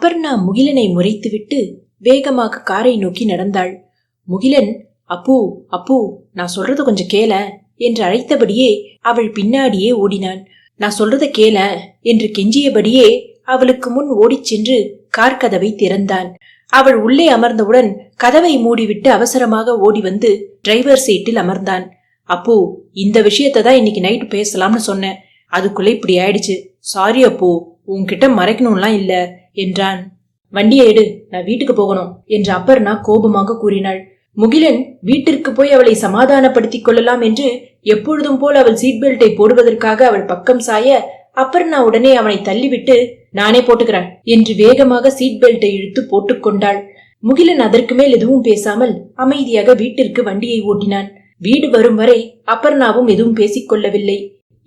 அப்பர்ணா முகிலனை முறைத்துவிட்டு வேகமாக காரை நோக்கி நடந்தாள். முகிலன் அப்பு அப்பு நான் சொல்றது கொஞ்சம் கேள என்று அழைத்தபடியே அவள் பின்னாடியே ஓடினான். நான் சொல்றத கேள என்று கெஞ்சியபடியே அவளுக்கு முன் ஓடிச் சென்று கார் கதவை திறந்தான். அவள் உள்ளே அமர்ந்தவுடன் கதவை மூடிவிட்டு அவசரமாக ஓடி வந்து டிரைவர் சீட்டில் அமர்ந்தான். அப்போ இந்த விஷயத்தை தான் இன்னைக்கு நைட்டு பேசலாம்னு சொன்னேன். அதுக்குள்ள இப்படி ஆயிடுச்சு. சாரி அப்போ உன்கிட்ட மறைக்கணும்லாம் இல்ல. என்றான். வண்டியை எடு நான் வீட்டுக்கு போகணும் என்று அப்பர்ணா கோபமாக கூறினாள். முகிலன் வீட்டிற்கு போய் அவளை சமாதானப்படுத்திக் கொள்ளலாம் என்று எப்பொழுதும் போல் அவள் சீட் பெல்ட்டை போடுவதற்காக அவள் பக்கம் சாய அப்பர்ணா உடனே அவனை தள்ளிவிட்டு நானே போட்டுக்கிறேன் என்று வேகமாக சீட் பெல்ட்டை இழுத்து போட்டுக்கொண்டாள் முகிலன் அதற்கு மேல் எதுவும் பேசாமல் அமைதியாக வீட்டிற்கு வண்டியை ஓட்டினான். வீடு வரும் வரை அப்பர்ணாவும் எதுவும் பேசிக் கொள்ளவில்லை.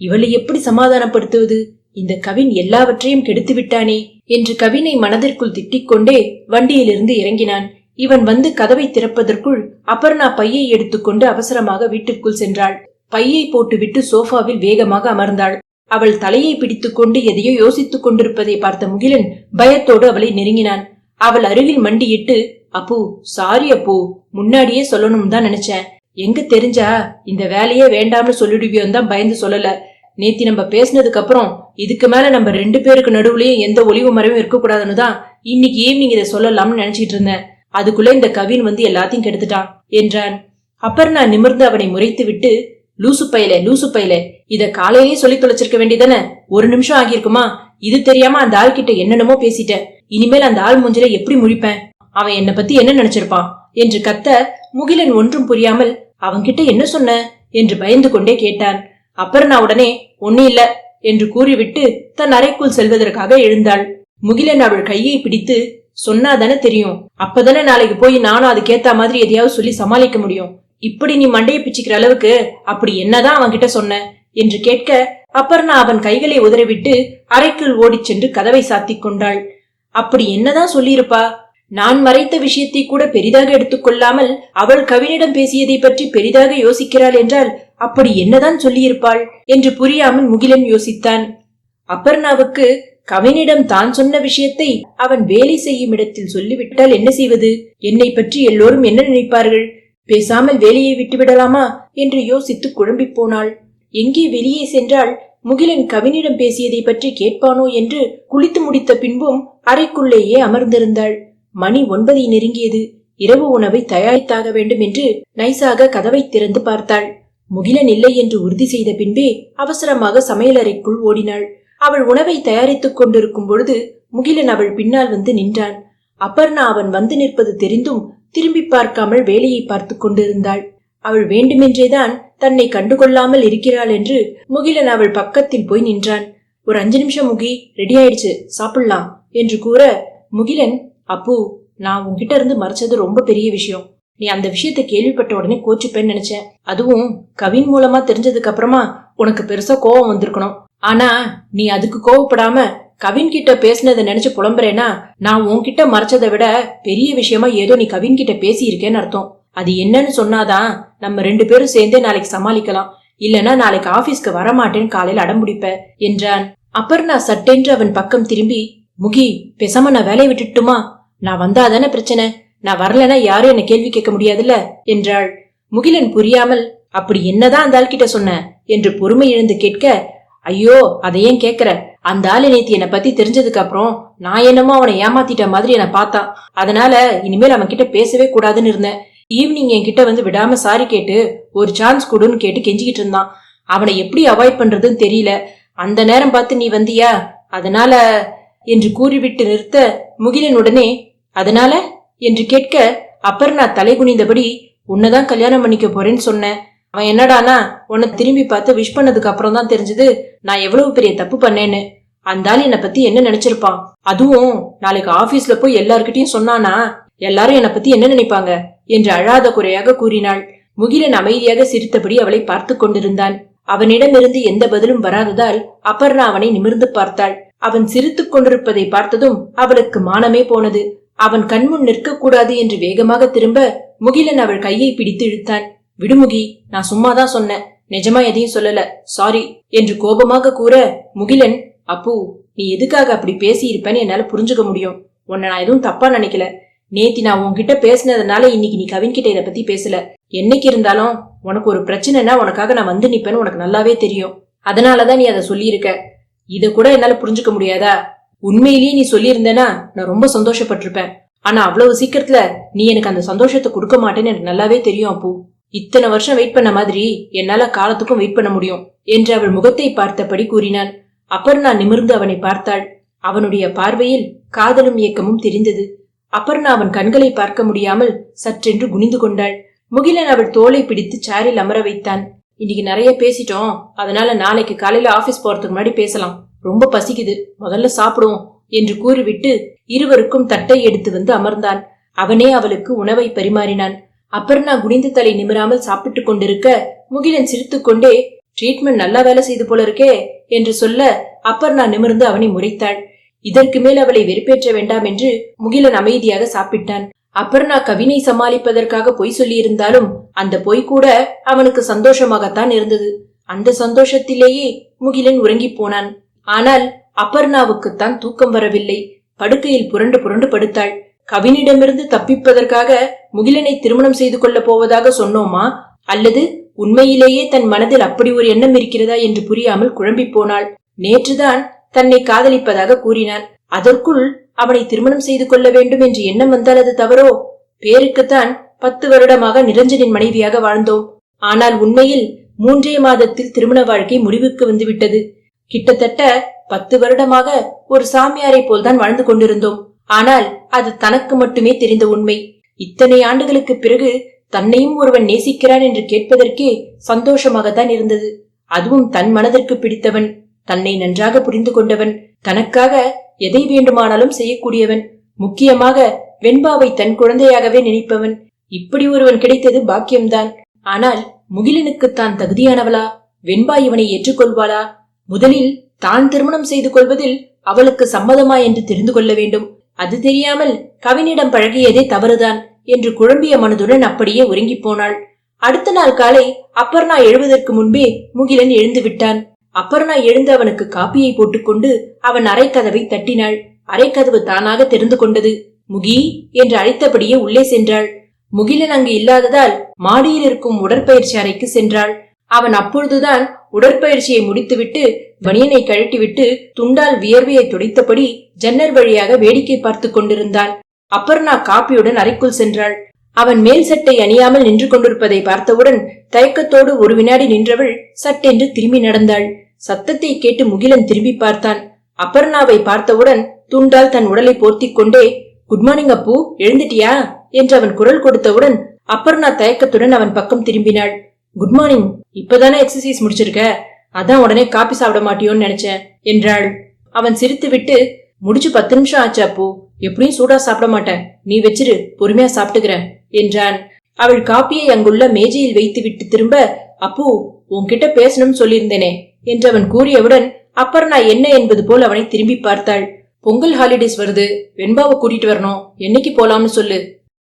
இவளை எப்படி சமாதானப்படுத்துவது? இந்த கவின் எல்லாவற்றையும் கெடுத்து விட்டானே என்று கவினை மனதிற்குள் திட்டிக்கொண்டே வண்டியிலிருந்து இறங்கினான். இவன் வந்து கதவை திறப்பதற்குள் அபர்ணா பையை எடுத்துக்கொண்டு அவசரமாக வீட்டிற்குள் சென்றாள். பையை போட்டுவிட்டு சோஃபாவில் வேகமாக அமர்ந்தாள். அவள் தலையை பிடித்துக்கொண்டு எதையோ யோசித்துக் கொண்டிருப்பதை பார்த்த முகிலன் பயத்தோடு அவளை நெருங்கினான். அவள் அருகில் மண்டியிட்டு அப்பு சாரி அப்பு முன்னாடியே சொல்லணும் தான் நினைச்சேன். எங்க தெரிஞ்சா இந்த வேலையே வேண்டாம்னு சொல்லிடுவியோன்னு தான் பயந்து சொல்லல. நேத்தி நம்ம பேசினதுக்கு அப்புறம் இதுக்கு மேல நம்ம ரெண்டு பேருக்கு நடுவுலயும் எந்த ஒளிவு மறைவும் இருக்கக்கூடாதுன்னு தான் இன்னைக்கு ஈவினிங் இதை சொல்லலாம்னு நினைச்சிட்டு இருந்தேன். அதுக்குள்ள இந்த கவின் வந்து எல்லாத்தையும் கெடுத்துட்டான் என்றான். அப்புறம் நான் நிமிர்ந்து அவனை முறைத்து விட்டு லூசு பையல லூசு பையல இத காலையிலேயே சொல்லி தொலைச்சிருக்க வேண்டியதானே? ஒரு நிமிஷம் ஆகியிருக்குமா? இது தெரியாம அந்த ஆள் கிட்ட என்னென்னமோ பேசிட்டேன். இனிமேல் அந்த ஆள் மூஞ்சில எப்படி முழிப்பேன்? அவன் என்னை பத்தி என்ன நினைச்சிருப்பான்? என்று கத்த முகிலன் ஒன்றும் புரியாமல் அவன்கிட்ட என்ன சொன்ன? என்று பயந்து கொண்டே கேட்டான். அப்பர்ணா உடனே ஒண்ணு இல்ல என்று கூறிவிட்டு தன் அறைக்குள் செல்வதற்காக எழுந்தாள். முகிலன் அவள் கையை பிடித்து சொன்னாதானே தெரியும். அப்பதானே நாளைக்கு போய் நானும் அதுக்கேத்த மாதிரி எதையாவது சொல்லி சமாளிக்க முடியும். இப்படி நீ மண்டையை பிச்சுக்கிற அளவுக்கு அப்படி என்னதான் அவன் கிட்ட சொன்ன? என்று கேட்க அப்பர்ணா அவன் கைகளை உதறிவிட்டு அறைக்குள் ஓடிச் சென்று கதவை சாத்திக் கொண்டாள். அப்படி என்னதான் சொல்லியிருப்பா? நான் மறைத்த விஷயத்தை கூட பெரிதாக எடுத்துக்கொள்ளாமல் அவள் கவினிடம் பேசியதை பற்றி பெரிதாக யோசிக்கிறாள் என்றால் அப்படி என்னதான் சொல்லியிருப்பாள் என்று புரியாமல் முகிலன் யோசித்தான். அப்பர்ணாவுக்கு கவினிடம் தான் சொன்ன விஷயத்தை அவன் வேலை செய்யும் இடத்தில் சொல்லிவிட்டால் என்ன செய்வது? என்னை பற்றி எல்லோரும் என்ன நினைப்பார்கள்? பேசாமல் வேலையை விட்டுவிடலாமா என்று யோசித்து குழம்பி போனாள். எங்கே வெளியே சென்றால் முகிலன் கவினிடம் பேசியதை பற்றி கேட்பானோ என்று குளித்து முடித்த பின்பும் அறைக்குள்ளேயே அமர்ந்திருந்தாள். மணி ஒன்பதை நெருங்கியது. இரவு உணவை தயாரித்தாக வேண்டும் என்று நைசாக கதவை திறந்து பார்த்தாள். முகிலன் இல்லை என்று உறுதி செய்த பின்பே அவசரமாக சமையலறைக்குள் ஓடினாள். அவள் உணவை தயாரித்துக் கொண்டிருக்கும் பொழுது முகிலன் அவள் பின்னால் வந்து நின்றான். அபர்ணா அவன் வந்து நிற்பது தெரிந்தும் திரும்பி பார்க்காமல் வேலையை பார்த்து கொண்டிருந்தாள். அவள் வேண்டுமென்றேதான் தன்னை கண்டுகொள்ளாமல் இருக்கிறாள் என்று முகிலன் அவள் பக்கத்தில் போய் நின்றான். ஒரு அஞ்சு நிமிஷம் முகி ரெடி ஆயிடுச்சு சாப்பிடலாம் என்று கூற முகிலன் அப்பு நான் உன்கிட்ட இருந்து மறைச்சது ரொம்ப பெரிய விஷயம். நீ அந்த விஷயத்த கேள்விப்பட்ட உடனே கோச்சுப்பேன்னு நினைச்சேன் அதுவும் கவின் மூலமா தெரிஞ்சதுக்கு அப்புறமா உனக்கு பெருசா கோவம் வந்திருக்கணும். ஆனா நீ அதுக்கு கோவப்படாம கவின் கிட்ட பேசினதை நினைச்சு புலம்புறேன்னா நான் உன்கிட்ட மறைச்சதை விட பெரிய விஷயமா ஏதோ நீ கவின் கிட்ட பேசியிருக்கேன்னு அர்த்தம். அது என்னன்னு சொன்னாதான் நம்ம ரெண்டு பேரும் சேர்ந்தே நாளைக்கு சமாளிக்கலாம். இல்லனா நாளைக்கு ஆபீஸ்க்கு வரமாட்டேன்னு காலையில அடம்பிடிப்ப என்றான். அபர்ணா சட்டென்று அவன் பக்கம் திரும்பி முகி பேசாம நான் வேலையை விட்டுட்டுமா? நான் வந்தாதானே பிரச்சனை? நான் வரலனா யாரும் என்ன கேள்வி கேட்க முடியாதுல்ல? என்றாள். முகிலன் புரியாமல் அப்படி என்னதான் அந்த ஆள்கிட்ட சொன்ன? என்று பொறுமை இழந்து கேட்க ஐயோ அதை ஏன் கேக்குற அந்த ஆள் நேத்து என்னை பத்தி தெரிஞ்சதுக்கு அப்புறம் நான் என்னமோ அவனை ஏமாத்திட்ட மாதிரி என்ன பார்த்தான் அதனால இனிமேல் அவன் கிட்ட பேசவே கூடாதுன்னு இருந்தேன். ஈவினிங் என் கிட்ட வந்து விடாம சாரி கேட்டு ஒரு சான்ஸ் கொடுன்னு கேட்டு கெஞ்சிக்கிட்டு இருந்தான். அவனை எப்படி அவாய்ட் பண்றதுன்னு தெரியல. அந்த நேரம் பார்த்து நீ வந்தியா? அதனால என்று கூறிவிட்டு நிறுத்த முகிலன் உடனே அதனால? என்று கேட்க அப்பர்ணா தலை குனிந்தபடி உன்னதான் கல்யாணம் பண்ணிக்க போறேன்னு சொன்னேன் அவன் என்னடானா உன்னை திரும்பி பார்த்து விஷ் பண்ணதுக்கு அப்புறம் தான் தெரிஞ்சது நான் எவ்வளவு பெரிய தப்பு பண்ணேன்னு. அந்த ஆள் என்னை பத்தி என்ன நினைச்சிருப்பான்? அதுவும் நாளைக்கு ஆபீஸ்ல போய் எல்லார்கிட்டயும் சொன்னானா? எல்லாரும் என்னை பத்தி என்ன நினைப்பாங்க? என்று அழாத குறையாக கூறினாள். முகிலன் அமைதியாக சிரித்தபடி அவளை பார்த்து கொண்டிருந்தான். அவனிடமிருந்து எந்த பதிலும் வராததால் அப்பர்ணா அவனை நிமிர்ந்து பார்த்தாள். அவன் சிரித்துக் கொண்டிருப்பதை பார்த்ததும் அவளுக்கு மானமே போனது. அவன் கண்முன் நிற்கக்கூடாது என்று வேகமாக திரும்ப முகிலன் அவள் கையை பிடித்து இழுத்தான். விடுமுகி நான் சும்மாதான் சொன்னேன். நிஜமா எதையும் சொல்லல. சாரி என்று கோபமாக கூற முகிலன் அப்பு நீ எதுக்காக அப்படி பேசியிருப்பேன்னு என்னால புரிஞ்சுக்க முடியும். உன்னை நான் எதுவும் தப்பா நினைக்கல. நேத்தி நான் உன்கிட்ட பேசினதுனால இன்னைக்கு நீ கவின்கிட்ட இதை பத்தி பேசல. என்னைக்கு இருந்தாலும் உனக்கு ஒரு பிரச்சனைனா உனக்காக நான் வந்து நிப்பேன்னு உனக்கு நல்லாவே தெரியும். அதனாலதான் நீ அதை சொல்லியிருக்க. இத கூட என்னால புரிஞ்சுக்க முடியாதா? உண்மையிலேயே நீ சொல்லியிருந்தேனா நான் ரொம்ப சந்தோஷப்பட்டிருப்பேன். ஆனா அவ்வளவு சீக்கிரத்துல நீ எனக்கு அந்த சந்தோஷத்தை கொடுக்க மாட்டேன்னு எனக்கு நல்லாவே தெரியும் அப்போ. இத்தனை வருஷம் வெயிட் பண்ண மாதிரி என்னால காலத்துக்கும் வெயிட் பண்ண முடியும் என்று அவள் முகத்தை பார்த்தபடி கூறினான் அபர்ணா நிமிர்ந்து அவனை பார்த்தாள். அவனுடைய பார்வையில் காதலும் இயக்கமும் தெரிந்தது. அபர்ணா அவன் கண்களை பார்க்க முடியாமல் சற்றென்று குனிந்து கொண்டாள். முகிலன் அவள் தோலை பிடித்து சேரில் அமர வைத்தான். இன்னைக்கு நிறைய பேசிட்டோம். அதனால நாளைக்கு காலையில ஆபீஸ் போறதுக்கு முன்னாடி பேசலாம். ரொம்ப பசிக்குது. முதல்ல சாப்பிடுவோம் என்று கூறிவிட்டு இருவருக்கும் தட்டை எடுத்து வந்து அமர்ந்தான். அவனே அவளுக்கு உணவை பரிமாறினான். அப்பர்ணா குனிந்து தலை நிமிராமல் சாப்பிட்டுக் கொண்டிருக்க முகிலன் சிரித்துக்கொண்டே ட்ரீட்மெண்ட் நல்லா வேலை செய்து போல இருக்கே என்று சொல்ல அப்பர்ணா நிமிர்ந்து அவனை முறைத்தாள். இதற்கு மேல் அவளை வெறுப்பேற்ற வேண்டாம் என்று முகிலன் அமைதியாக சாப்பிட்டான். அபர்ணா கவினை சமாளிப்பதற்காக பொய் சொல்லியிருந்தாலும் அந்த பொய் கூட அவனுக்கு சந்தோஷமாகத்தான் இருந்தது. அந்த சந்தோஷத்திலேயே முகிலன் உறங்கிப் போனான். ஆனால் அபர்ணாவுக்குத்தான் தூக்கம் வரவில்லை. படுக்கையில் புரண்டு புரண்டு படுத்தாள். கவினிடமிருந்து தப்பிப்பதற்காக முகிலனை திருமணம் செய்து கொள்ளப் போவதாக சொன்னோமா? அல்லது உண்மையிலேயே தன் மனதில் அப்படி ஒரு எண்ணம் இருக்கிறதா என்று புரியாமல் குழம்பிப் போனாள். நேற்றுதான் தன்னை காதலிப்பதாக கூறினான். அதற்குள் அவனை திருமணம் செய்து கொள்ள வேண்டும் என்று எண்ணம் வந்தால் அது தவறோ? பேருக்குத்தான் பத்து வருடமாக நிரஞ்சனின் மனைவியாக வாழ்ந்தோம். ஆனால் உண்மையில் மூன்றே மாதத்தில் திருமண வாழ்க்கை முடிவுக்கு வந்துவிட்டது. கிட்டத்தட்ட பத்து வருடமாக ஒரு சாமியாரை போல்தான் வாழ்ந்து கொண்டிருந்தோம். ஆனால் அது தனக்கு மட்டுமே தெரிந்த உண்மை. இத்தனை ஆண்டுகளுக்கு பிறகு தன்னையும் ஒருவன் நேசிக்கிறான் என்று கேட்பதற்கே சந்தோஷமாகத்தான் இருந்தது. அதுவும் தன் மனதிற்கு பிடித்தவன் தன்னை நன்றாக புரிந்து கொண்டவன் தனக்காக எதை வேண்டுமானாலும் செய்யக்கூடியவன். முக்கியமாக வெண்பாவை தன் குழந்தையாகவே நினைப்பவன். இப்படி ஒருவன் கிடைத்தது பாக்கியம்தான். ஆனால் முகிலனுக்கு தான் தகுதியானவளா? வெண்பா இவனை ஏற்றுக்கொள்வாளா? முதலில் தான் திருமணம் செய்து கொள்வதில் அவளுக்கு சம்மதமா என்று தெரிந்து கொள்ள வேண்டும். அது தெரியாமல் கவினிடம் பழகியதே தவறுதான் என்று குழம்பிய மனதுடன் அப்படியே உறங்கிப் போனாள். அடுத்த நாள் காலை அப்பர்ணா எழுவதற்கு முன்பே முகிலன் எழுந்து விட்டான். அப்பர்ணா எழுந்து அவனுக்கு காப்பியை போட்டுக்கொண்டு அவன் அரைக்கதவை தட்டினாள். அரைக்கதவு தானாக தெரிந்து கொண்டது. முகி என்று அழைத்தபடியே உள்ளே சென்றாள். முகிலன் அங்கு இல்லாததால் மாடியில் இருக்கும் உடற்பயிற்சி அறைக்கு சென்றாள். அவன் அப்பொழுதுதான் உடற்பயிற்சியை முடித்துவிட்டு பனியனை கழட்டிவிட்டு துண்டால் வியர்வையை துடைத்தபடி ஜன்னல் வழியாக வேடிக்கை பார்த்து கொண்டிருந்தான். அப்பர்ணா காப்பியுடன் அறைக்குள் சென்றாள். அவன் மேல் சட்டை அணியாமல் நின்று கொண்டிருப்பதை பார்த்தவுடன் தயக்கத்தோடு ஒரு வினாடி நின்றவள் சட்டென்று திரும்பி நடந்தாள். சத்தத்தை கேட்டு முகிலன் திரும்பி பார்த்தான். அபர்ணாவை பார்த்தவுடன் துண்டால் தன் உடலை போர்த்திக் கொண்டே குட் மார்னிங் அப்பு. எழுந்துட்டியா? என்று அவன் குரல் கொடுத்தவுடன் அபர்ணா தயக்கத்துடன் அவன் பக்கம் திரும்பினாள். குட் மார்னிங் இப்பதானே எக்ஸசைஸ் முடிச்சிருக்க? அதான் உடனே காபி சாப்பிட மாட்டியோன்னு நினைச்சேன் என்றாள். அவன் சிரித்துவிட்டு முடிச்சு பத்து நிமிஷம் ஆச்சு அப்போ. எப்படியும் சூடா சாப்பிட மாட்டேன். நீ வச்சிரு. பொறுமையா சாப்பிட்டுக்கிறேன். என்றான். அவள் காப்பியை அங்குள்ள மேஜையில் வைத்துவிட்டு திரும்ப அப்பு உன்கிட்ட பேசணும்னு சொல்லியிருந்தேனே என்று அவன் கூறியவுடன் அப்புறம் நான் என்ன என்பது போல் அவனை திரும்பி பார்த்தாள். பொங்கல் ஹாலிடேஸ் வருது வெண்பாவை கூட்டிட்டு வரணும் என்னைக்கு போலாம்னு சொல்லு.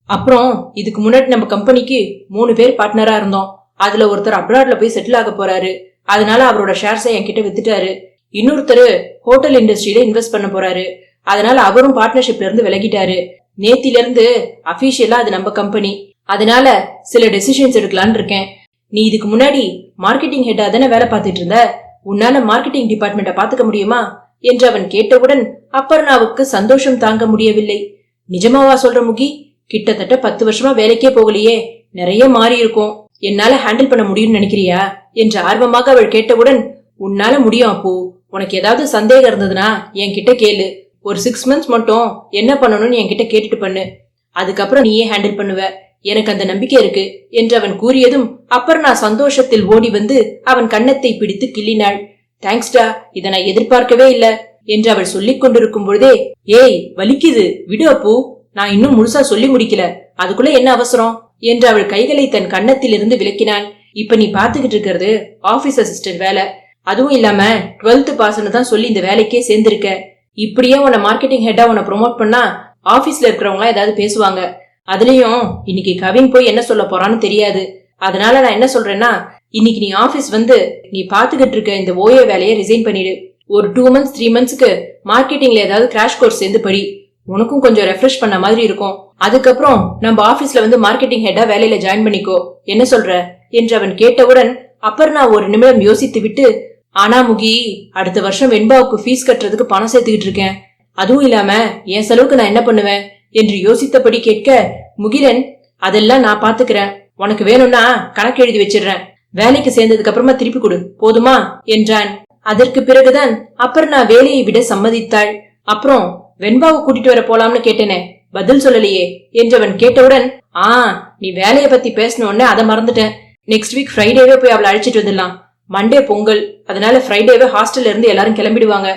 அப்புறம் இதுக்கு முன்னாடி நம்ம கம்பெனிக்கு மூணு பேர் பார்ட்னரா இருந்தோம். அதுல ஒருத்தர் அப்ராட்ல போய் செட்டில் ஆக போறாரு. அதனால அவரோட ஷேர்ஸை என்கிட்ட வித்துட்டாரு. இன்னொருத்தர் ஹோட்டல் இண்டஸ்ட்ரியில இன்வெஸ்ட் பண்ண போறாரு. அதனால அவரும் பார்ட்னர்ஷிப்ல இருந்து விலகிட்டாரு. நேத்திலிருந்து அபிஷியலா அது நம்ம கம்பெனி அதனால சில டெசிஷன்ஸ் எடுக்கலான்னு இருக்கேன். நீ இதுக்கு முன்னாடி மார்க்கெட்டிங் ஹெட்டா தானே வேலை பார்த்துட்டு இருந்த? உன்னால மார்க்கெட்டிங் டிபார்ட்மெண்ட்டை பாத்துக்க முடியுமா? என்று அவன் கேட்டவுடன் அப்பர்ணாவுக்கு சந்தோஷம் தாங்க முடியவில்லை. நிஜமாவா சொல்ற முகி கிட்டத்தட்ட பத்து வருஷமா வேலைக்கே போகலையே. நிறைய மாறி இருக்கும். என்னால ஹேண்டில் பண்ண முடியும்னு நினைக்கிறியா? என்று ஆர்வமாக அவள் கேட்டவுடன் உன்னால முடியும் அப்போ. உனக்கு ஏதாவது சந்தேகம் இருந்ததுன்னா என்கிட்ட கேளு. ஒரு சிக்ஸ் மந்த்ஸ் மட்டும் என்ன பண்ணணும்னு என்கிட்ட கேட்டுட்டு பண்ணு. அதுக்கப்புறம் நீயே ஹேண்டில் பண்ணுவ. எனக்கு அந்த நம்பிக்கை இருக்கு என்று அவன் கூறியதும் அப்புறம் நான் சந்தோஷத்தில் ஓடி வந்து அவன் கன்னத்தை பிடித்து கிள்ளினாள். தேங்க்ஸ்டா இதை நான் எதிர்பார்க்கவே இல்ல என்று அவள் சொல்லிக் கொண்டிருக்கும் பொழுதே ஏய் வலிக்குது. விடு அப்பு. நான் இன்னும் முழுசா சொல்லி முடிக்கல. அதுக்குள்ள என்ன அவசரம்? என்று அவள் கைகளை தன் கன்னத்தில் இருந்து விலக்கினான் இப்ப நீ பாத்துக்கிட்டு இருக்கிறது ஆபீஸ் அசிஸ்டன்ட் வேலை. அதுவும் இல்லாம டுவெல்த் பாஸ்னு தான் சொல்லி இந்த வேலைக்கே சேர்ந்திருக்க. இப்படியே உன்னை மார்க்கெட்டிங் ஹெட்டா உன்னை ப்ரொமோட் பண்ணா ஆபீஸ்ல இருக்கிறவங்க ஏதாவது பேசுவாங்க. அதுலயும் இன்னைக்கு கவின் போய் என்ன சொல்ல போறான்னு தெரியாது. அதனால நான் என்ன சொல்றேன்னா இன்னைக்கு நீ ஆபீஸ் வந்து நீ பாத்துக்கிட்டு இருக்க இந்த ஓஏ வேலையை ரிசைன் பண்ணிடு. ஒரு டூ மந்த்ஸ் த்ரீ மந்த்ஸ்க்கு மார்க்கெட்டிங்ல ஏதாவது கிராஷ் கோர்ஸ் சேர்ந்து படி. உனக்கும் கொஞ்சம் ரெஃப்ரெஷ் பண்ண மாதிரி இருக்கும். அதுக்கப்புறம் நம்ம ஆபீஸ்ல வந்து மார்க்கெட்டிங் ஹெட்டா வேலையில ஜாயின் பண்ணிக்கோ. என்ன சொல்ற? என்று அவன் கேட்டவுடன் அப்பர்ணா ஒரு நிமிடம் யோசித்து விட்டு ஆனா முகி அடுத்த வருஷம் வெண்பாவுக்கு ஃபீஸ் கட்டுறதுக்கு பணம் சேர்த்துக்கிட்டு இருக்கேன் அதுவும் இல்லாம என் செலவுக்கு நான் என்ன பண்ணுவேன்? என்று யோசித்தபடி கேட்க முகிலன் அதெல்லாம் நான் பாத்துக்கிறேன். உனக்கு வேணும்னா கணக்கு எழுதி வச்சிடுறேன். வேலைக்கு சேர்ந்ததுக்கு அப்புறமா திருப்பி கொடு. போதுமா? என்றான். அதற்கு பிறகுதான் அப்பர்ணா வேலையை விட சம்மதித்தாள். அப்புறம் வெண்பாவை கூட்டிட்டு வர போலாம்னு கேட்டேனே. பதில் சொல்லலையே என்றவன் கேட்டவுடன் ஆ நீ வேலைய பத்தி பேசணும்னு அதை மறந்துட்டேன். நெக்ஸ்ட் வீக் ஃப்ரைடேவே போய் அவளை அழைச்சிட்டு வந்துடலாம். மண்டே பொங்கல். அதனால ஃப்ரைடேவே ஹாஸ்டல்ல இருந்து எல்லாரும் கிளம்பிடுவாங்க.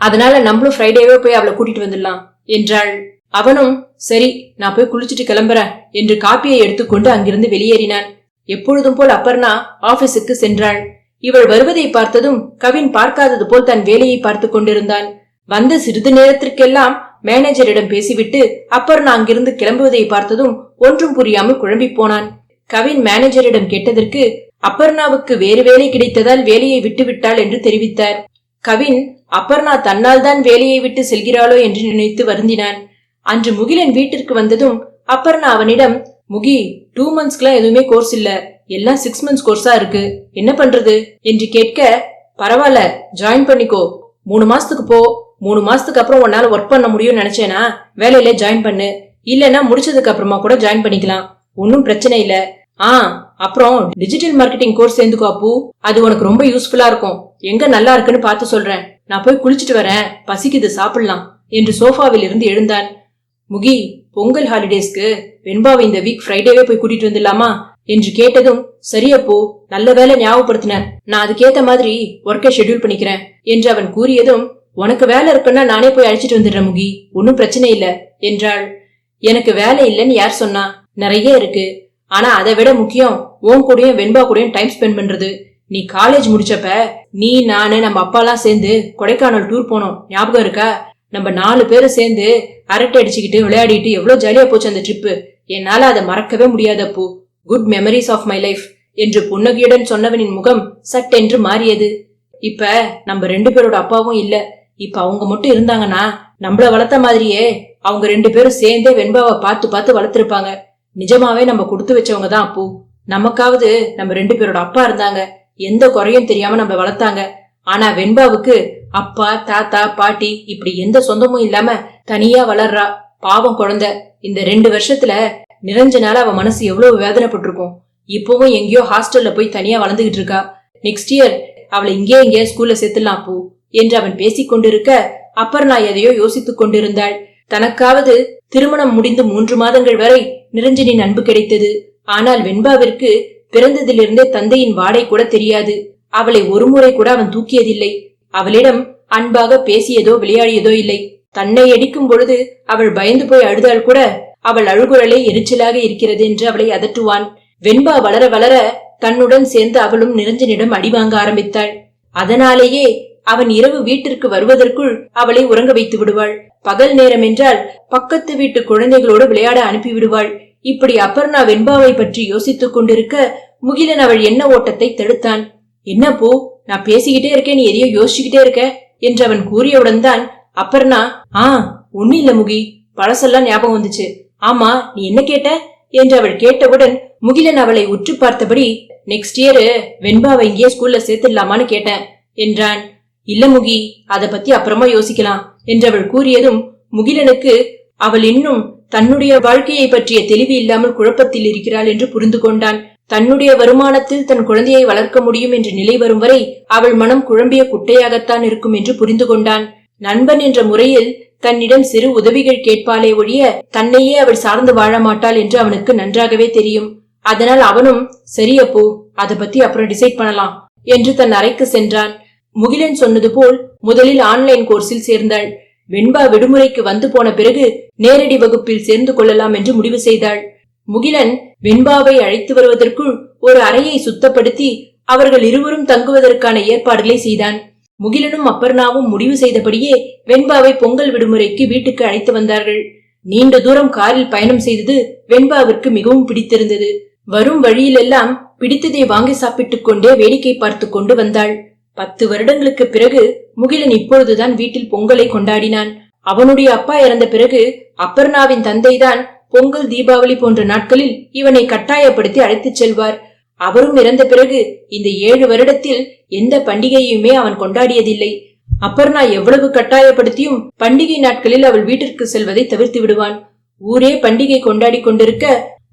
அதனால நம்மளும் ஃப்ரைடேவே போய் அவளை கூட்டிட்டு வந்துடலாம் என்றாள். அவனும் சரி நான் போய் குளிச்சுட்டு கிளம்புறேன் என்று காப்பியை எடுத்துக்கொண்டு அங்கிருந்து வெளியேறினான். எப்பொழுதும் போல் அப்பர்ணா ஆபீஸுக்கு சென்றாள். இவள் வருவதை பார்த்ததும் கவின் பார்க்காதது போல் தன் வேலையை பார்த்து கொண்டிருந்தான். வந்த சிறிது நேரத்திற்கெல்லாம் மேனேஜரிடம் பேசிவிட்டு அப்பர்ணா அங்கிருந்து கிளம்புவதை பார்த்ததும் ஒன்றும் புரியாமல் குழம்பி போனான். கவின் மேனேஜரிடம் கேட்டதற்கு அப்பர்ணாவுக்கு வேறு வேலை கிடைத்ததால் வேலையை விட்டுவிட்டாள் என்று தெரிவித்தார். கவின் அப்பர்ணா தன்னால் தான் வேலையை விட்டு செல்கிறாளோ என்று நினைத்து வருந்தினான். அன்று முகிலன் வீட்டிற்கு வந்ததும் அப்பர்ணா அவனிடம் முகி டூ மந்த்ஸ்க்குலாம் எதுவுமே கோர்ஸ் இல்ல. எல்லாம் சிக்ஸ் மந்த்ஸ் கோர்ஸா இருக்கு. என்ன பண்றது? என்று கேட்க பரவாயில்ல ஜாயின் பண்ணிக்கோ. மூணு மாசத்துக்கு போ. மூணு மாசத்துக்கு அப்புறம் உன்னால ஒர்க் பண்ண முடியும்னு நினைச்சேனா வேலையில ஜாயின் பண்ணு. இல்லைன்னா முடிச்சதுக்கு அப்புறமா கூட ஜாயின் பண்ணிக்கலாம். ஒன்னும் பிரச்சனை இல்லை. ஆ அப்புறம் டிஜிட்டல் மார்க்கெட்டிங் கோர்ஸ் சேர்ந்துக்கோ அப்பு. அது உனக்கு ரொம்ப யூஸ்ஃபுல்லா இருக்கும். எங்க நல்லா இருக்குன்னு பார்த்து சொல்றேன். நான் போய் குளிச்சிட்டு வரேன். பசிக்குது சாப்பிடலாம் என்று சோஃபாவில் இருந்து எழுந்தான் முகி பொங்கல் ஹாலிடேஸ்க்கு வெண்பாவை இந்த வீக் ஃப்ரைடேவே போய் கூட்டிட்டு வந்துடலாமா? என்று கேட்டதும் சரியப்போ நல்ல வேலை ஞாபகப்படுத்தின நான் அதுக்கேத்த மாதிரி ஒர்க்கை ஷெட்யூல் பண்ணிக்கிறேன் என்று அவன் கூறியதும் உனக்கு வேலை இருக்குன்னா நானே போய் அழைச்சிட்டு வந்துடுறேன் முகி. ஒன்னும் பிரச்சனை இல்ல என்றாள். எனக்கு வேலை இல்லைன்னு யார் சொன்னா? நிறைய இருக்கு. ஆனா அதை விட முக்கியம் உன் கூடயும் வெண்பா கூடயும் டைம் ஸ்பெண்ட் பண்றது. நீ காலேஜ் முடிச்சப்ப நீ நானு நம்ம அப்பாலாம் சேர்ந்து கொடைக்கானல் டூர் போனோம். ஞாபகம் இருக்கா? நம்ம நாலு பேரும் சேர்ந்து அரட்டை அடிச்சுக்கிட்டு விளையாடிட்டு எவ்வளவு ஜாலியா போச்சு அந்த ட்ரிப்பு என்னால அதை மறக்கவே முடியாதப்போ good memories of my life என்று புன்னகையுடன் சொன்னவனின் முகம் சட்டென்று மாறியது. இப்ப நம்ம ரெண்டு பேரோட அப்பாவும் இல்ல. இப்ப அவங்க மட்டும் இருந்தாங்கன்னா நம்மள வளர்த்த மாதிரியே அவங்க ரெண்டு பேரும் சேர்ந்தே வெண்பாவை பார்த்து பார்த்து வளர்த்திருப்பாங்க. நிஜமாவே நம்ம கொடுத்து வச்சவங்க தான் அப்போ நமக்காவது நம்ம ரெண்டு பேரோட அப்பா இருந்தாங்க. எந்த குறையும் தெரியாம நம்ம வளர்த்தாங்க. ஆனா வெண்பாவுக்கு அப்பா தாத்தா பாட்டி இப்படி எந்த சொந்தமும் இல்லாம தனியா வளர்றா. பாவம் குழந்தை. இந்த ரெண்டு வருஷத்துல நிரஞ்சனால அவ மனசு எவ்வளவு வேதனைப்பட்டிருக்கும். இப்பவும் எங்கேயோ ஹாஸ்டல்ல போய் தனியா வளர்ந்துகிட்டு இருக்கா. நெக்ஸ்ட் இயர் அவளை இங்கே இங்கே ஸ்கூல்ல சேர்த்துலாம் பூ என்று அவன் பேசிக் கொண்டிருக்க அப்பர்ணா எதையோ யோசித்துக் கொண்டிருந்தாள். தனக்காவது திருமணம் முடிந்து மூன்று மாதங்கள் வரை நிரஞ்சனின் அன்பு கிடைத்தது. ஆனால் வெண்பாவிற்கு பிறந்ததிலிருந்தே தந்தையின் வாடை கூட தெரியாது. அவளை ஒருமுறை கூட அவன் தூக்கியதில்லை. அவளிடம் அன்பாக பேசியதோ விளையாடியதோ இல்லை. தன்னை அடிக்கும் பொழுது அவள் பயந்து போய் அழுதால் கூட அவள் அழுகுரலே எரிச்சலாக இருக்கிறது என்று அவளை அதட்டுவான். வெண்பா வளர வளர தன்னுடன் சேர்ந்து அவளும் நிரஞ்சனிடம் அடி வாங்க ஆரம்பித்தாள். அதனாலேயே அவன் இரவு வீட்டிற்கு வருவதற்குள் அவளை உறங்க வைத்து விடுவாள். பகல் நேரம் என்றால் பக்கத்து வீட்டு குழந்தைகளோடு விளையாட அனுப்பி விடுவாள். இப்படி அப்பர்ணா வெண்பாவை பற்றி யோசித்துக் கொண்டிருக்க முகிலன் அவள் என்ன ஓட்டத்தை தடுத்தான். என்ன போ நான் பேசிக்கிட்டே இருக்கேன் நீ எதையோ யோசிச்சுக்கிட்டே இருக்க? என்று அவன் கூறியவுடன் தான் அப்பர்ணா ஆ ஒன்னும் இல்ல முகி பழசெல்லாம் ஞாபகம் வந்துச்சு. ஆமா நீ என்ன கேட்ட? என்று அவள் கேட்டவுடன் முகிலன் அவளை உற்று பார்த்தபடி நெக்ஸ்ட் இயர் வெண்பாவை இங்கேயே ஸ்கூல்ல சேர்த்துடலாமான்னு கேட்டேன் என்றான். இல்ல முகி அத பத்தி அப்புறமா யோசிக்கலாம் என்று அவள் கூறியதும் முகிலனுக்கு அவள் இன்னும் தன்னுடைய வாழ்க்கையை பற்றிய தெளிவு இல்லாமல் குழப்பத்தில் இருக்கிறாள் என்று புரிந்து கொண்டான். தன்னுடைய வருமானத்தில் தன் குழந்தையை வளர்க்க முடியும் என்ற நிலை வரும் வரை அவள் மனம் குழம்பிய குட்டையாகத்தான் இருக்கும் என்று புரிந்து கொண்டான். நண்பன் என்ற முறையில் தன்னிடம் சிறு உதவிகள் கேட்பாளே ஒழிய தன்னையே அவள் சார்ந்து வாழ மாட்டாள் என்று அவனுக்கு நன்றாகவே தெரியும். அதனால் அவனும் சரி அப்போ அதை பத்தி அப்புறம் டிசைட் பண்ணலாம் என்று தன் அறைக்கு சென்றான். முகிலன் சொன்னது போல் முதலில் ஆன்லைன் கோர்ஸில் சேர்ந்தாள். வெண்பா விடுமுறைக்கு வந்து போன பிறகு நேரடி வகுப்பில் சேர்ந்து கொள்ளலாம் என்று முடிவு செய்தாள். முகிலன் வெண்பாவை அழைத்து வருவதற்குள் ஒரு அறையை சுத்தப்படுத்தி அவர்கள் இருவரும் தங்குவதற்கான ஏற்பாடுகளை செய்தான். முகிலனும் அப்பர்ணாவும் முடிவு செய்தபடியே வெண்பாவை பொங்கல் விடுமுறைக்கு வீட்டுக்கு அழைத்து வந்தார்கள். நீண்ட தூரம் காரில் பயணம் செய்தது வெண்பாவிற்கு மிகவும் பிடித்திருந்தது. வரும் வழியிலெல்லாம் பிடித்ததை வாங்கி சாப்பிட்டுக் கொண்டே வேடிக்கை பார்த்து கொண்டு வந்தாள். பத்து வருடங்களுக்கு பிறகு முகிலன் இப்பொழுதுதான் வீட்டில் பொங்கலை கொண்டாடினான். அவனுடைய அப்பா இறந்த பிறகு அப்பர்ணாவின் தந்தைதான் பொங்கல் தீபாவளி போன்ற நாட்களில் இவனை கட்டாயப்படுத்தி அழைத்துச் செல்வார். அவரும் இறந்த பிறகு இந்த ஏழு வருடத்தில் எந்த பண்டிகையுமே அவன் கொண்டாடியதில்லை. அப்பர்ணா எவ்வளவு கட்டாயப்படுத்தியும் பண்டிகை நாட்களில் அவள் வீட்டிற்கு செல்வதை தவிர்த்து விடுவான். ஊரே பண்டிகை கொண்டாடி கொண்டிருக்க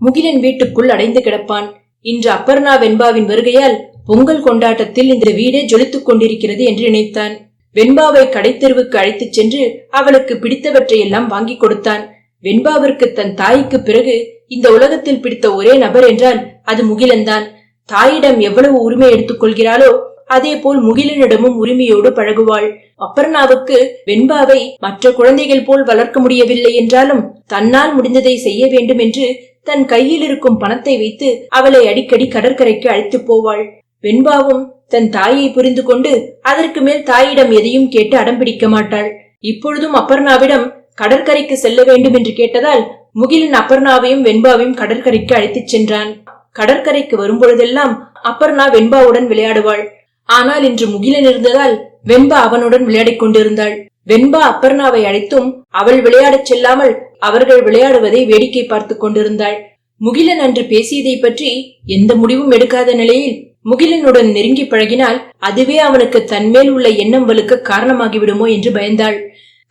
முகிலன் வீட்டுக்குள் அடைந்து கிடப்பான். இன்று அப்பர்ணா வெண்பாவின் வருகையால் பொங்கல் கொண்டாட்டத்தில் இந்த வீடே ஜொலித்துக் கொண்டிருக்கிறது என்று நினைத்தான். வெண்பாவை கடைத்தெருவுக்கு அழைத்துச் சென்று அவளுக்கு பிடித்தவற்றையெல்லாம் வாங்கி கொடுத்தான். வெண்பாவிற்கு தன் தாய்க்கு பிறகு இந்த உலகத்தில் பிடித்த ஒரே நபர் என்றால் அது முகிலன்தான். தாயிடம் எவ்வளவு உரிமை எடுத்துக் கொள்கிறாளோ அதே போல் முகிலனிடமும் உரிமையோடு பழகுவாள். அப்பர்ணாவுக்கு வெண்பாவை மற்ற குழந்தைகள் போல் வளர்க்க முடியவில்லை என்றாலும் தன்னால் முடிந்ததை செய்ய வேண்டும் என்று தன் கையில் இருக்கும் பணத்தை வைத்து அவளை அடிக்கடி கடற்கரைக்கு அழைத்துப் போவாள். வெண்பாவும் தன் தாயை புரிந்து கொண்டு அதற்கு மேல் தாயிடம் எதையும் கேட்டு அடம்பிடிக்க மாட்டாள். இப்பொழுதும் அப்பர்ணாவிடம் கடற்கரைக்கு செல்ல வேண்டும் என்று கேட்டதால் முகிலன் அப்பர்ணாவையும் வெண்பாவையும் கடற்கரைக்கு அழைத்துச் சென்றான். கடற்கரைக்கு வரும்பொழுதெல்லாம் அப்பர்ணா வெண்பாவுடன் விளையாடுவாள். ஆனால் இன்று முகிலன் இருந்ததால் வெண்பா அவனுடன் விளையாடிக் கொண்டிருந்தாள். வெண்பா அப்பர்ணாவை அழைத்தும் அவள் விளையாடச் செல்லாமல் அவர்கள் விளையாடுவதை வேடிக்கை பார்த்துக் கொண்டிருந்தாள். முகிலன் அன்று பேசியதை பற்றி எந்த முடிவும் எடுக்காத நிலையில் முகிலனுடன் நெருங்கி பழகினால் அதுவே அவனுக்கு தன்மேல் உள்ள எண்ணம் வலுக்க காரணமாகிவிடுமோ என்று பயந்தாள்.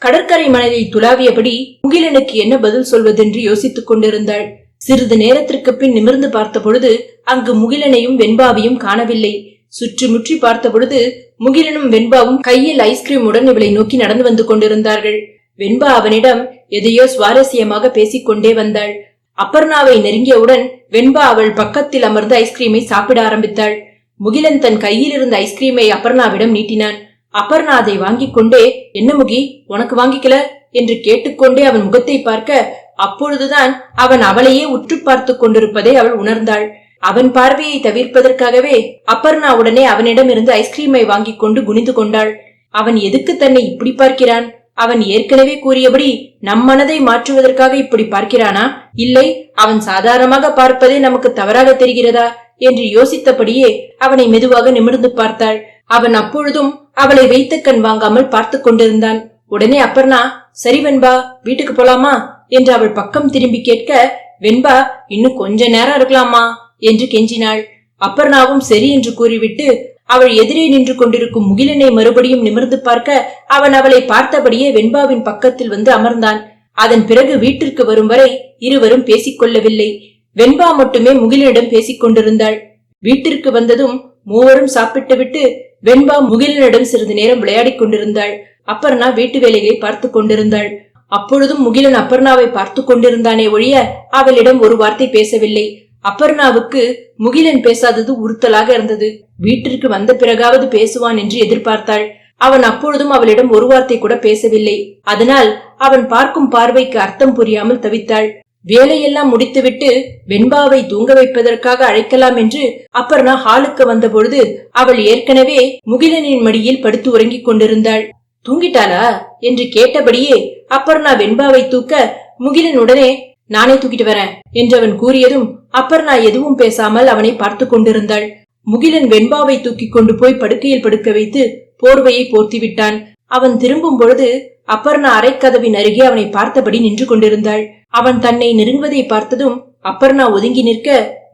கடற்கரை மனதை துளாவியபடி முகிலனுக்கு என்ன பதில் சொல்வதென்று யோசித்துக் கொண்டிருந்தாள். சிறிது நேரத்திற்கு பின் நிமிர்ந்து பார்த்த பொழுது அங்கு முகிலனையும் வெண்பாவையும் காணவில்லை. சுற்றி முற்றி பார்த்த பொழுது முகிலனும் வெண்பாவும் கையில் ஐஸ்கிரீமுடன் இவளை நோக்கி நடந்து வந்து கொண்டிருந்தார்கள். வெண்பா அவனிடம் எதையோ சுவாரஸ்யமாக பேசிக்கொண்டே வந்தாள். அப்பர்ணாவை நெருங்கியவுடன் வெண்பா அவள் பக்கத்தில் அமர்ந்து ஐஸ்கிரீமை சாப்பிட ஆரம்பித்தாள். முகிலன் தன் கையில் இருந்த ஐஸ்கிரீமை அபர்ணாவிடம் நீட்டினான். அபர்ணா அதை வாங்கிக் கொண்டே என்ன முகி உனக்கு வாங்கிக்கல? என்று கேட்டுக்கொண்டே அவன் முகத்தை பார்க்க அப்பொழுதுதான் அவன் அவளையே உற்று பார்த்துக் கொண்டிருப்பதை அவள் உணர்ந்தாள். அவன் பார்வையை தவிர்ப்பதற்காகவே அப்பர்ணா உடனே அவனிடம் இருந்து ஐஸ்கிரீமை வாங்கிக் கொண்டு குனிந்து கொண்டாள். அவன் எதுக்கு தன்னை இப்படி பார்க்கிறான்? அவன் ஏற்கனவே கூறியபடி நம் மனதை மாற்றுவதற்காக இப்படி பார்க்கிறானா? இல்லை அவன் சாதாரணமாக பார்ப்பதே நமக்கு தவறாக தெரிகிறதா? என்று யோசித்தபடியே அவனை மெதுவாக நிமிர்ந்து பார்த்தாள். அவன் அப்பொழுதும் அவளை வைத்த கண் வாங்காமல் பார்த்து கொண்டிருந்தான். உடனே அப்பர்ணா சரி வெண்பா வீட்டுக்கு போலாமா? என்று அவள் பக்கம் திரும்பி கேட்க வெண்பா இன்னும் கொஞ்ச நேரம் இருக்கலாமா? என்று கெஞ்சினாள். அப்பர்ணாவும் சரி என்று கூறிவிட்டு அவள் எதிரே நின்று கொண்டிருக்கும் முகிலனை மறுபடியும் நிமிர்ந்து பார்க்க அவன் அவளை பார்த்தபடியே வெண்பாவின் பக்கத்தில் வந்து அமர்ந்தான். அதன் பிறகு வீட்டிற்கு வரும் வரை இருவரும் பேசிக் கொள்ளவில்லை. வெண்பா மட்டுமே முகிலனிடம் பேசிக் கொண்டிருந்தாள். வீட்டிற்கு வந்ததும் மூவரும் சாப்பிட்டுவிட்டு வெண்பா முகிலனிடம் சிறிது நேரம் விளையாடிக் கொண்டிருந்தாள். அப்பர்ணா வீட்டு வேலைகளை பார்த்து கொண்டிருந்தாள். அப்பொழுதும் முகிலன் அப்பர்ணாவை பார்த்து கொண்டிருந்தானே ஒழிய அவளிடம் ஒரு வார்த்தை பேசவில்லை. அப்பர்ணாவுக்கு முகிலன் பேசாதது உறுத்தலாக இருந்தது. வீட்டிற்கு வந்த பிறகாவது பேசுவான் என்று எதிர்பார்த்தாள். அவன் அப்பொழுதும் அவளிடம் ஒரு வார்த்தை கூட பேசவில்லை. அதனால் அவன் பார்க்கும் பார்வைக்கு அர்த்தம் புரியாமல் தவித்தாள். வேலையெல்லாம் முடித்துவிட்டு வெண்பாவை தூங்க வைப்பதற்காக அழைக்கலாம் என்று அப்பர்ணா ஹாலுக்கு வந்தபொழுது அவள் ஏற்கனவே முகிலனின் மடியில் படுத்து உறங்கிக் கொண்டிருந்தாள். தூங்கிட்டாளா? என்று கேட்டபடியே அப்பர்ணா வெண்பாவை தூக்க முகிலன் உடனே நானே தூக்கிட்டு வரேன் என்றவன் கூறியதும் அப்பர்ணா எதுவும் பேசாமல் அவனை பார்த்து கொண்டிருந்தாள். முகிலன் வெண்பாவை தூக்கி கொண்டு போய் படுக்கையில் படுக்க வைத்து போர்வையை போர்த்தி விட்டான். அவன் திரும்பும் பொழுது அப்பர்ணா அரைக்கதவின் அருகே அவனை பார்த்தபடி நின்று கொண்டிருந்தாள். அவன் தன்னை நெருங்குவதை பார்த்ததும் அப்பர்ணா ஒதுங்கி நிற்க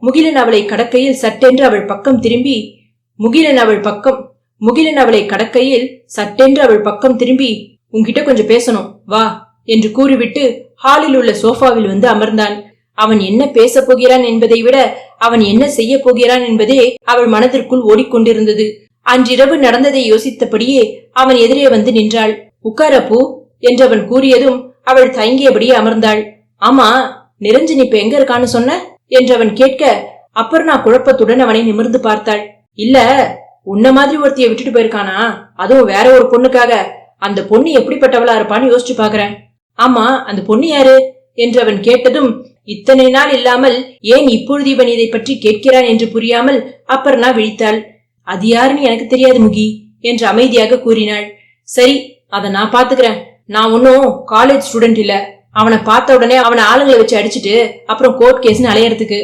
முகிலன் அவளை கடக்கையில் சட்டென்று அவள் பக்கம் திரும்பி முகிலன் அவள் பக்கம் முகிலன் அவளை கடக்கையில் சட்டென்று அவள் பக்கம் திரும்பி உன்கிட்ட கொஞ்சம் பேசணும் வா என்று கூறிவிட்டு ஹாலில் உள்ள சோஃபாவில் வந்து அமர்ந்தான். அவன் என்ன பேசப் போகிறான் என்பதை விட அவன் என்ன செய்ய போகிறான் என்பதே அவள் மனதிற்குள் ஓடிக்கொண்டிருந்தது. அன்றிரவு நடந்ததை யோசித்தபடியே அவன் எதிரே வந்து நின்றாள். உட்காரப்பூ என்றவன் கூறியதும் அவள் தயங்கியபடியே அமர்ந்தாள். ஆமா நிரஞ்சன் இப்ப எங்க இருக்கான்னு சொன்ன? என்றவன் கேட்க அப்புறம் நான் குழப்பத்துடன் அவனை நிமிர்ந்து பார்த்தாள். இல்ல உன்ன மாதிரி ஒருத்திய விட்டுட்டு போயிருக்கானா? அதுவும் வேற ஒரு பொண்ணுக்காக. அந்த பொண்ணு எப்படிப்பட்டவளா இருப்பான்னு யோசிச்சு பாக்குறேன். ஆமா அந்த பொண்ணு யாரு? என்று அவன் கேட்டதும் இத்தனை நாள் இல்லாமல் ஏன் இப்பொழுது இவன் இதை பற்றி கேட்கிறான் என்று புரியாமல் அப்பர்ணா விழித்தாள். அது யாருன்னு எனக்கு தெரியாது முகி என்று அமைதியாக கூறினாள். சரி அதை நான் பாத்துக்கிறேன். நான் ஒன்னும் காலேஜ் ஸ்டூடெண்ட் இல்ல. அவனை பார்த்த உடனே அவனை ஆளுங்களை வச்சு அடிச்சுட்டு அப்புறம் கோர்ட் கேஸ்னு அலையறதுக்கு.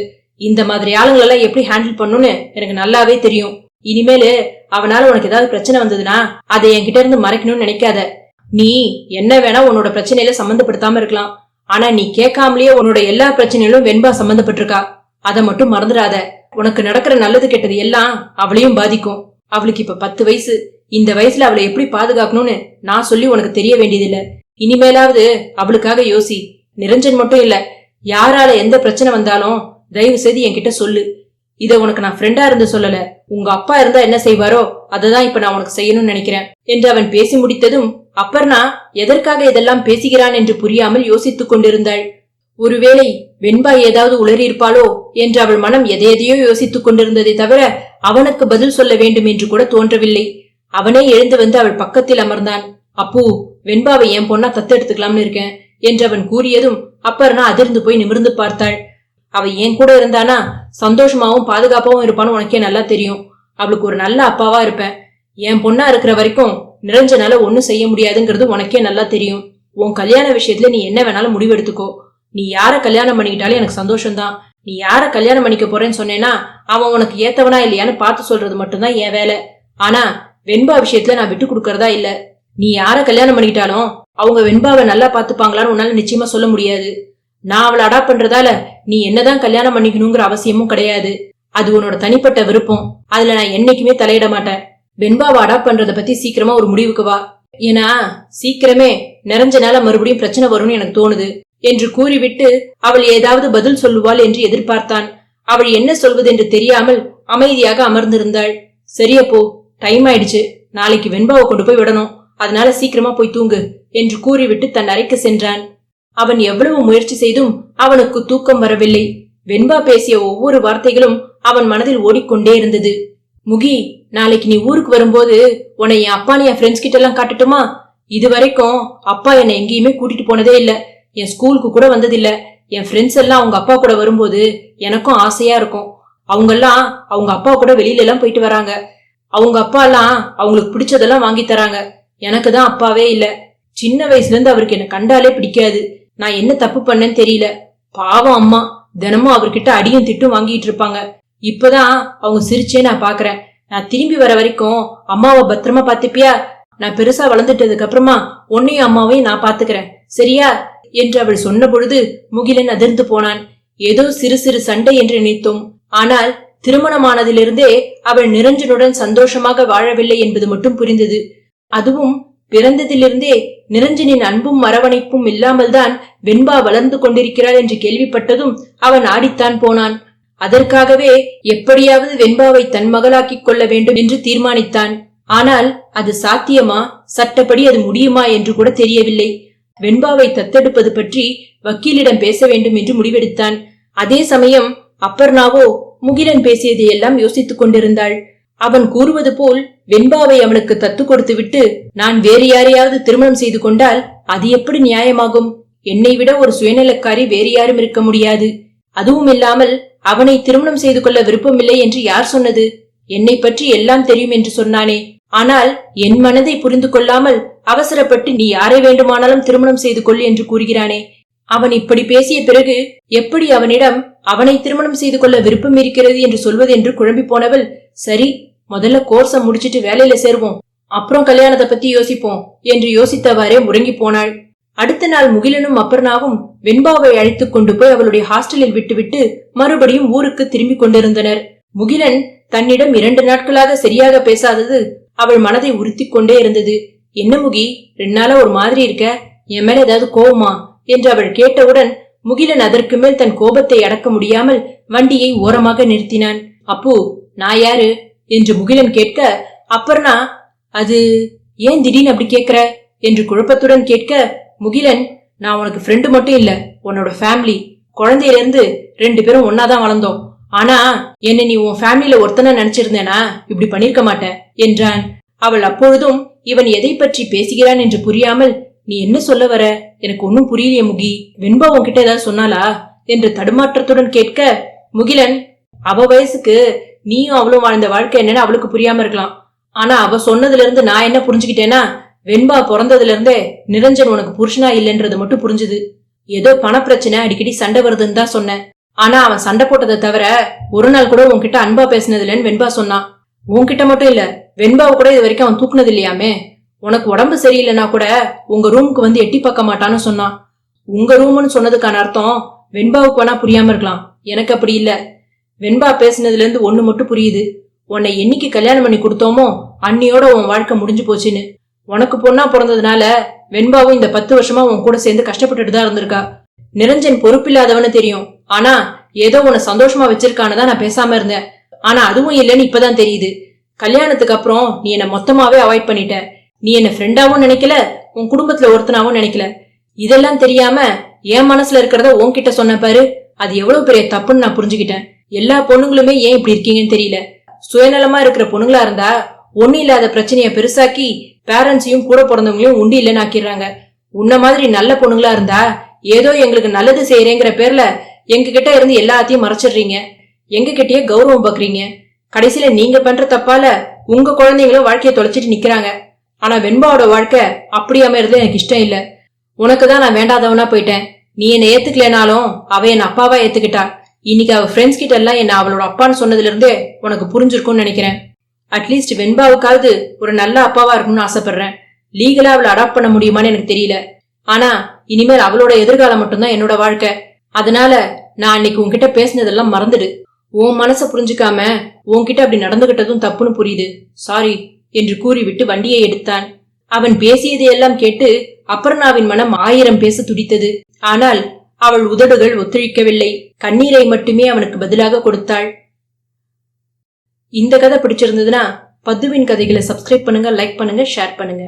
இந்த மாதிரி ஆளுங்களெல்லாம் எப்படி ஹேண்டில் பண்ணுன்னு எனக்கு நல்லாவே தெரியும். இனிமேலு அவனால உனக்கு ஏதாவது பிரச்சனை வந்ததுன்னா அதை என்கிட்ட இருந்து மறைக்கணும்னு நினைக்காத. நீ என்ன வேணா உன்னோட பிரச்சனையில சம்மந்தப்படுத்தாம இருக்கலாம். ஆனா நீ கேட்காமலேயே உன்னோட எல்லா பிரச்சனையிலும் வெண்பா சம்மந்தப்பட்டிருக்கா. அதை மட்டும் மறந்துடாத. உனக்கு நடக்கிற நல்லது கெட்டது எல்லாம் அவளையும் பாதிக்கும். அவளுக்கு இப்ப பத்து வயசு. இந்த வயசுல அவளை எப்படி பாதுகாக்கணும்னு நான் சொல்லி உனக்கு தெரிய வேண்டியதில்ல. இனிமேலாவது அவளுக்காக யோசி. நிரஞ்சன் மட்டும் இல்ல யாரால எந்த பிரச்சனை வந்தாலும் தயவு செய்து என்கிட்ட சொல்லு. இத உனக்கு நான் ஃப்ரெண்டா இருந்து சொல்லல. உங்க அப்பா இருந்தா என்ன செய்வாரோ அததான் இப்ப நான் உனக்கு செய்யணும்னு நினைக்கிறேன் என்று அவன் பேசி முடித்ததும் அப்பர்ணா எதற்காக இதெல்லாம் பேசுகிறான் என்று புரியாமல் யோசித்துக் கொண்டிருந்தாள். ஒருவேளை வெண்பா ஏதாவது உளறியிருப்பாளோ என்று அவள் மனம் எதையெதையோ யோசித்துக் கொண்டிருந்ததை தவிர அவனுக்கு பதில் சொல்ல வேண்டும் என்று கூட தோன்றவில்லை. அவனே எழுந்து வந்து அவள் பக்கத்தில் அமர்ந்தான். அப்பு வெண்பாவை என் பொண்ணா தத்தெடுத்துக்கலாம்னு இருக்கேன் என்று அவன் கூறியதும் அப்பர்ணா அதிர்ந்து போய் நிமிர்ந்து பார்த்தாள். அவ என் கூட இருந்தானா? சந்தோஷமாவும் பாதுகாப்பாவும் இருப்பான்னு உனக்கே நல்லா தெரியும். அவளுக்கு ஒரு நல்ல அப்பாவா இருப்பேன். என் பொண்ணா இருக்கிற வரைக்கும் நிறைஞ்சனால ஒன்னும் செய்ய முடியாதுங்கிறது உனக்கே நல்லா தெரியும். உன் கல்யாண விஷயத்துல நீ என்ன வேணாலும் முடிவெடுத்துக்கோ. நீ யார கல்யாணம் பண்ணிக்கிட்டாலும் எனக்கு சந்தோஷம்தான். நீ யார கல்யாணம் பண்ணிக்க போறேன்னு சொன்னேன்னா அவன் உனக்கு ஏத்தவனா இல்லையான்னு பார்த்து சொல்றது மட்டும்தான் என் வேலை. ஆனா வெண்பா விஷயத்துல நான் விட்டு கொடுக்கறதா இல்ல. நீ யார கல்யாணம் பண்ணிக்கிட்டாலும் அவங்க வெண்பாவை நல்லா பாத்துப்பாங்களான்னு உன்னால நிச்சயமா சொல்ல முடியாது. நான் அவளை அடாப்ட் பண்றதால நீ என்னதான் கல்யாணம் பண்ணிக்கணுங்கிற அவசியமும் கிடையாது. அது உன்னோட தனிப்பட்ட விருப்பம். அதுல நான் என்னைக்குமே தலையிட மாட்டேன். வெண்பாவை அடாப்ட் பண்றத பத்தி சீக்கிரமா ஒரு முடிவுக்கு வா. ஏன்னா சீக்கிரமே நிறைஞ்சனால மறுபடியும் பிரச்சனை வரும்னு எனக்கு தோணுது. என்று கூறிவிட்டு அவள் ஏதாவது பதில் சொல்லுவாள் என்று எதிர்பார்த்தான். அவள் என்ன சொல்வது என்று தெரியாமல் அமைதியாக அமர்ந்திருந்தாள். சரியப்போ டைம் ஆயிடுச்சு. நாளைக்கு வெண்பாவை கொண்டு போய் விடணும். அதனால சீக்கிரமா போய் தூங்கு என்று கூறிவிட்டு தன் அறைக்கு சென்றான். அவன் எவ்வளவு முயற்சி செய்தும் அவனுக்கு தூக்கம் வரவில்லை. வெண்பா பேசிய ஒவ்வொரு வார்த்தைகளும் அவன் மனதில் ஓடிக்கொண்டே இருந்தது. முகி நாளைக்கு நீ ஊருக்கு வரும்போது உன்னை என் அப்பா என் ஃப்ரெண்ட்ஸ் கிட்ட எல்லாம் காட்டட்டுமா? இது வரைக்கும் அப்பா என்னை எங்கேயுமே கூட்டிட்டு போனதே இல்ல. என் ஸ்கூலுக்கு கூட வந்ததில்ல. என் ஃப்ரெண்ட்ஸ் எல்லாம் அவங்க அப்பா கூட வரும்போது எனக்கும் ஆசையா இருக்கும். அவங்கெல்லாம் அவங்க அப்பா கூட வெளியில எல்லாம் போயிட்டு வராங்க. அவங்க அப்பா எல்லாம் அவங்களுக்கு பிடிச்சதெல்லாம் வாங்கி தராங்க. எனக்கு தான் அப்பாவே இல்ல. சின்ன வயசுல இருந்து அவருக்கு என்ன கண்டாலே பிடிக்காது. நான் என்ன தப்பு பண்ணேன்னு தெரியல. பாவம் அம்மா. தினமும் அவர்கிட்ட அடியும் திட்டும் வாங்கிட்டு இருப்பாங்க. இப்பதான் அவங்க சிரிச்சே நான் பாக்குறேன். நான் திரும்பி வர வரைக்கும் அம்மாவை பத்திரமா பாத்துப்பியா நான் பெருசா வளர்ந்துட்டதுக்கு அப்புறமா உன்னையும் அம்மாவையும் நான் பாத்துக்கிறேன் சரியா? என்று அவள் சொன்ன பொழுது முகிலன் அதிர்ந்து போனான். ஏதோ சிறு சிறு சண்டை என்று நினைத்தோம். ஆனால் திருமணமானதிலிருந்தே அவள் நிரஞ்சனுடன் சந்தோஷமாக வாழவில்லை என்பது மட்டும் புரிந்தது. அதுவும் பிறந்ததிலிருந்தே நிரஞ்சனின் அன்பும் மரவணைப்பும் இல்லாமல்தான் வெண்பா வளர்ந்து கொண்டிருக்கிறாள் என்று கேள்விப்பட்டதும் அவன் ஆடித்தான் போனான். அதற்காகவே எப்படியாவது வெண்பாவை தன் மகளாக்கிக் கொள்ள வேண்டும் என்று தீர்மானித்தான். ஆனால் அது சாத்தியமா? சட்டப்படி அது முடியுமா என்று கூட தெரியவில்லை. வெண்பாவை தத்தெடுப்பது பற்றி வக்கீலிடம் பேச வேண்டும் என்று முடிவெடுத்தான். அதே சமயம் அப்பர்ணாவோ முகிலன் பேசியதையெல்லாம் யோசித்துக் கொண்டிருந்தாள். அவன் கூறுவது போல் வெண்பாவை அவனுக்கு தத்து கொடுத்து விட்டு நான் வேறு யாரையாவது திருமணம் செய்து கொண்டால் அது எப்படி நியாயமாகும்? என்னை விட ஒரு சுயநலக்காரி வேறு யாரும் இருக்க முடியாது. அதுவும் இல்லாமல் அவனை திருமணம் செய்து கொள்ள விருப்பமில்லை என்று யார் சொன்னது? என்னை பற்றி எல்லாம் தெரியும் என்று சொன்னானே. ஆனால் என் மனதை புரிந்து கொள்ளாமல் அவசரப்பட்டு நீ யாரை வேண்டுமானாலும் திருமணம் செய்து கொள் என்று கூறுகிறானே. அவன் இப்படி பேசிய பிறகு எப்படி அவனிடம் அவனை திருமணம் செய்து கொள்ள விருப்பம் இருக்கிறது என்று சொல்வது என்று குழம்பி போனவள் சரி முதல்ல கோர்ஸ முடிச்சிட்டு வேலையில சேருவோம். அப்புறம் கல்யாணத்தை பத்தி யோசிப்போம் என்று யோசித்தவாறே முறங்கி போனாள். அடுத்த நாள் முகிலனும் அப்பர்ணாவும் வெண்பாவை அழைத்துக் கொண்டு போய் அவளுடைய ஹாஸ்டலில் விட்டுவிட்டு மறுபடியும் ஊருக்கு திரும்பிக் கொண்டிருந்தனர். முகிலன் தன்னிடம் இரண்டு நாட்களாக சரியாக பேசாதது அவள் மனதை உறுத்தி கொண்டே இருந்தது. என்ன முகி ரெண்டு நாளா ஒரு மாதிரி இருக்க? என் மேல ஏதாவது கோவமா? என்று அவள் கேட்டவுடன் முகிலன் அதற்கு மேல் தன் கோபத்தை அடக்க முடியாமல் வண்டியை ஓரமாக நிறுத்தினான். அப்பு நான் யாரு? என்று முகிலன் கேட்க அப்பர்ணா அது ஏன் திடீர்னு அப்படி கேட்கிற என்று குழப்பத்துடன் கேட்க முகிலன் நான் உனக்கு ஃப்ரெண்டு மட்டும் இல்ல உன்னோட ஃபேமிலி குழந்தையிலிருந்து ரெண்டு பேரும் ஒன்னாதான் வளர்ந்தோம். ஆனா என்ன நீ உன் ஃபேமிலியில ஒருத்தன நினைச்சிருந்தேனா? இப்படி பண்ணிருக்க மாட்ட என்றான். அவள் அப்பொழுதும் இவன் எதை பற்றி பேசுகிறான்? என்று புரியாமல் நீ என்ன சொல்ல வர? எனக்கு ஒன்னும் புரியலையே முகி. வெண்பா உன்கிட்ட ஏதாவது சொன்னாலா என்று தடுமாற்றத்துடன் கேட்க முகிலன் அவ வயசுக்கு நீயும் அவளும் வாழ்ந்த வாழ்க்கை என்னன்னு அவளுக்கு புரியாம இருக்கலாம். ஆனா அவ சொன்னதுல இருந்து நான் என்ன புரிஞ்சுக்கிட்டேன்னா வெண்பா பிறந்ததுல இருந்தே நிரஞ்சன் உனக்கு புருஷனா இல்லைன்றது மட்டும் புரிஞ்சுது. ஏதோ பணப்பிரச்சனை அடிக்கடி சண்டை வருதுன்னு தான் சொன்னேன். ஆனா அவன் சண்டை போட்டதை தவிர ஒரு நாள் கூட உன்கிட்ட அன்பா பேசினதுலன்னு வெண்பா சொன்னான். உன்கிட்ட மட்டும் இல்ல வெண்பாவை கூட இது வரைக்கும் அவன் தூக்குனது இல்லையாமே? உனக்கு உடம்பு சரியில்லைனா கூட உங்க ரூமுக்கு வந்து எட்டி பார்க்க மாட்டான்னு சொன்னான் உங்க ரூம்னு சொன்னதுக்கான அர்த்தம் வெண்பாவுக்கு வேணா புரியாம இருக்கலாம். எனக்கு அப்படி இல்ல. வெண்பா பேசினதுல இருந்து ஒண்ணு மட்டும் புரியுது. உன்னை என்னைக்கு கல்யாணம் பண்ணி கொடுத்தோமோ அன்னியோட உன் வாழ்க்கை முடிஞ்சு போச்சுன்னு. உனக்கு பொண்ணா பிறந்ததுனால வெண்பாவும் இந்த பத்து வருஷமா உன் கூட சேர்ந்து கஷ்டப்பட்டுட்டு தான் இருந்திருக்கா. நிரஞ்சன் பொறுப்பில்லாதவனு தெரியும். ஆனா ஏதோ உன்னை சந்தோஷமா வச்சிருக்கானதான் தான் நான் பேசாம இருந்தேன். ஆனா அதுவும் இல்லைன்னு இப்பதான் தெரியுது. கல்யாணத்துக்கு அப்புறம் நீ என்ன மொத்தமாவே அவாய்ட் பண்ணிட்ட. நீ என்ன ஃப்ரெண்டாவும் நினைக்கல? உன் குடும்பத்துல ஒருத்தனாவும் நினைக்கல? இதெல்லாம் தெரியாம என் மனசுல இருக்கிறத உன்கிட்ட சொன்ன பாரு. அது எவ்வளவு பெரிய தப்புன்னு நான் புரிஞ்சுக்கிட்டேன். எல்லா பொண்ணுங்களுமே ஏன் இப்படி இருக்கீங்கன்னு தெரியல. சுயநலமா இருக்கிற பொண்ணுங்களா இருந்தா ஒண்ணு இல்லாத பிரச்சனைய பெருசாக்கி பேரண்ட்ஸையும் கூட பிறந்தவங்களையும் உண்டு இல்லைன்னு ஆக்கிடுறாங்க. உன்ன மாதிரி நல்ல பொண்ணுங்களா இருந்தா ஏதோ எங்களுக்கு நல்லது செய்யறேங்கிற பேர்ல எங்க கிட்ட இருந்து எல்லாத்தையும் மறைச்சிடுறீங்க. எங்க கிட்டயே கௌரவம் பாக்குறீங்க. கடைசியில நீங்க பண்ற தப்பால உங்க குழந்தைங்களும் வாழ்க்கையை தொலைச்சிட்டு நிக்கிறாங்க. ஆனா வெண்பாவோட வாழ்க்கை அப்படி அமையறது எனக்கு இஷ்டம் இல்ல. உனக்கு தான் நான் வேண்டாதவனா போயிட்டேன். நீ என்னை ஏத்துக்கலனாலும் அவ என் அப்பாவா ஏத்துக்கிட்டா. இன்னைக்கு அவ ஃப்ரெண்ட்ஸ் கிட்ட எல்லாம் என்ன அவளோட அப்பான்னு சொன்னதுல இருந்தே உனக்கு புரிஞ்சிருக்கும்னு நினைக்கிறேன். அட்லீஸ்ட் வெண்பாவுக்காவது ஒரு நல்ல அப்பாவா இருக்கணும்னு ஆசைப்படுறேன். லீகலா அவளை அடாப்ட் பண்ண முடியுமான்னு எனக்கு தெரியல. ஆனா இனிமேல் அவளோட எதிர்காலம் மட்டும்தான் என்னோட வாழ்க்கை. அதனால நான் அன்னைக்கு உன்கிட்ட பேசினதெல்லாம் மறந்துடு. உன் மனசை புரிஞ்சுக்காம உன்கிட்ட அப்படி நடந்துகிட்டதும் தப்புன்னு புரியுது. சாரி என்று கூறிவிட்டு வண்டியை எடுத்தான். அவன் பேசியதையெல்லாம் கேட்டு அபர்ணாவின் மனம் ஆயிரம் பேச துடித்தது. ஆனால் அவள் உதடுகள் ஒத்துழைக்கவில்லை. கண்ணீரை மட்டுமே அவனுக்கு பதிலாக கொடுத்தாள். இந்த கதை பிடிச்சிருந்ததுன்னா பத்துவின் கதைகளை சப்ஸ்கிரைப் பண்ணுங்க லைக் பண்ணுங்க ஷேர் பண்ணுங்க.